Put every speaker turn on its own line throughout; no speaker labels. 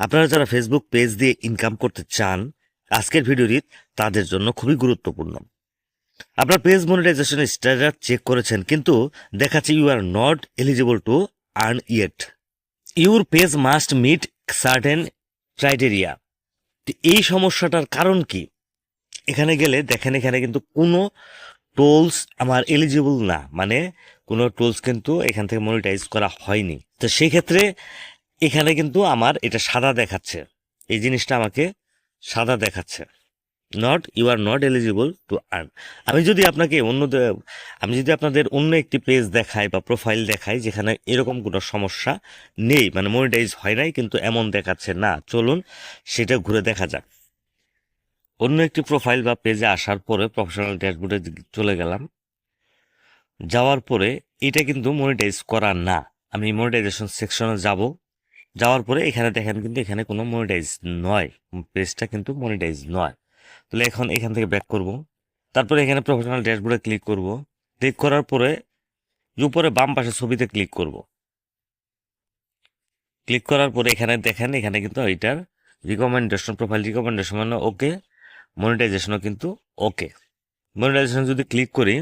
আপনারা যারা Facebook page দিয়ে ইনকাম করতে চান, আজকের ভিডিওটি তাদের জন্য খুবই গুরুত্বপূর্ণ। আপনার পেজ মনিটাইজেশন স্ট্যাটাস চেক করেছেন, কিন্তু দেখাচ্ছে you are not eligible to earn yet your page must meet certain criteria এই সমস্যাটার কারণ কি? এখানে গেলে দেখেন, এখানে কিন্তু কোনো টোলস আমার এলিজিবল না। মানে কোনো টোলস কিন্তু এখান থেকে মনিটাইজ করা হয়নি। তো সেই ক্ষেত্রে এখানে কিন্তু আমার এটা সাদা দেখাচ্ছে। এই জিনিসটা আমাকে সাদা দেখাচ্ছে। Not you are not eligible to earn আমি যদি আপনাকে অন্য আমি যদি আপনাদের অন্য একটি পেজ দেখাই বা প্রোফাইল দেখাই যেখানে এরকম কোনো সমস্যা নেই মানে মনিটাইজ হয় নাই, কিন্তু এমন দেখাচ্ছে, না, চলুন সেটা ঘুরে দেখা যাক। অন্য একটি প্রোফাইল বা পেজে আসার পরে প্রফেশনাল ড্যাশবোর্ডে চলে গেলাম। যাওয়ার পরে এটা কিন্তু মনিটাইজ করা না। আমি মনিটাইজেশন সেকশনে যাব। যাওয়ার পরে এখানে দেখেন কিন্তু এখানে কোনো মনিটাইজ নয়। পেজটা কিন্তু মনিটাইজ নয়। তাহলে এখন এখান থেকে ব্যাক করব। তারপরে এখানে প্রফেশনাল ড্যাশবোর্ডে ক্লিক করব। ক্লিক করার পরে উপরে বাম পাশে ছবিতে ক্লিক করব। ক্লিক করার পরে এখানে দেখেন, এখানে কিন্তু এটার রিকমেন্ডেশন প্রোফাইল রিকমেন্ডেশন মানে ওকে মনিটাইজেশনও কিন্তু ওকে মনিটাইজেশন যদি ক্লিক করি,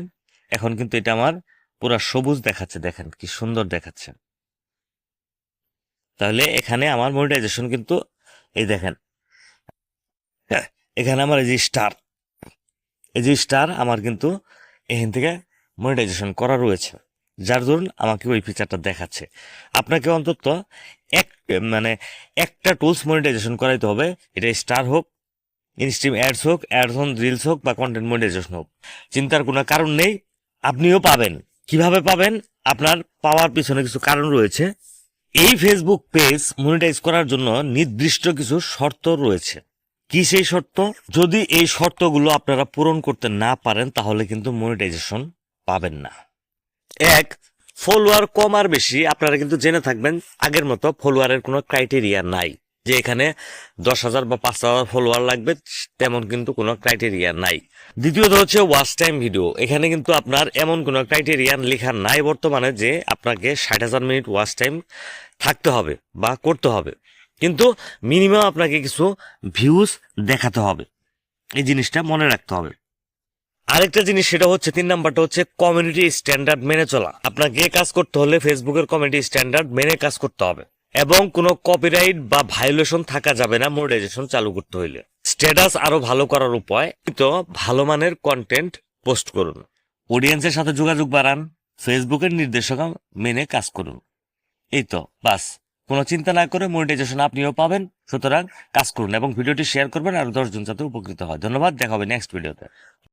এখন কিন্তু এটা আমার পুরো সবুজ দেখাচ্ছে, দেখেন কি সুন্দর দেখাচ্ছে। তাহলে এখানে আমার মনিটাইজেশন কিন্তু এই দেখেন। হ্যাঁ, এখানে আমার এই যে স্টার এই যে স্টার আমার কিন্তু এখান থেকে মনিটাইজেশন করা রয়েছে। যার ধরুন আমাকে ওই ফিচারটা দেখাচ্ছে। আপনাকে অন্তত এক মানে একটা টুলস মনিটাইজেশন করাইতে হবে। এটা স্টার হোক ইনস্ট্রিম অ্যাডস হোক অ্যাডস অন রিলস হোক বা কন্টেন্ট মনিটাইজেশন হোক। চিন্তার কোনো কারণ নেই আপনিও পাবেন। কীভাবে পাবেন? আপনার পাওয়ার পিছনে কিছু কারণ রয়েছে। এই ফেসবুক পেজ মনিটাইজ করার জন্য নির্দিষ্ট কিছু শর্ত রয়েছে। কি সেই শর্ত? যদি এই শর্তগুলো আপনারা পূরণ করতে না পারেন, তাহলে কিন্তু মনিটাইজেশন পাবেন না। এক ফলোয়ার কম আর বেশি। আপনারা কিন্তু জেনে থাকবেন, আগের মতো ফলোয়ারের কোনো ক্রাইটেরিয়া নাই। যে এখানে দশ হাজার বা পাঁচ হাজার ফলোয়ার লাগবে, তেমন কিন্তু কোনো ক্রাইটেরিয়া নাই। দ্বিতীয়ত হচ্ছে ওয়াচ টাইম ভিডিও এখানে কিন্তু আপনার এমন কোনো ক্রাইটেরিয়ান লেখা নাই বর্তমানে যে আপনাকে ষাট হাজার মিনিট ওয়াচ টাইম থাকতে হবে বা করতে হবে। কিন্তু মিনিমাম আপনাকে কিছু ভিউজ দেখাতে হবে। এই জিনিসটা মনে রাখতে হবে। আরেকটা জিনিস সেটা হচ্ছে, তিন নাম্বারটা হচ্ছে কমিউনিটি স্ট্যান্ডার্ড মেনে চলা। আপনাকে কাজ করতে হলে ফেসবুকের কমিউনিটি স্ট্যান্ডার্ড মেনে কাজ করতে হবে। এবং কোনো কপিরাইট বা ভায়োলেশন থাকা যাবে না মনিটাইজেশন চালু করতে হইলে। স্ট্যাটাস আরও ভালো করার উপায়, তো ভালো মানের কন্টেন্ট পোস্ট করুন। অডিয়েন্সের সাথে যোগাযোগ বাড়ান ফেসবুকের নির্দেশকা মেনে কাজ করুন। এই তো, বাস। কোনো চিন্তা না করে মনিটাইজেশন আপনিও পাবেন, সুতরাং কাজ করুন এবং ভিডিওটি শেয়ার করবেন, আর দশজন যাতে উপকৃত হয়। ধন্যবাদ, দেখা হবে নেক্সট ভিডিওতে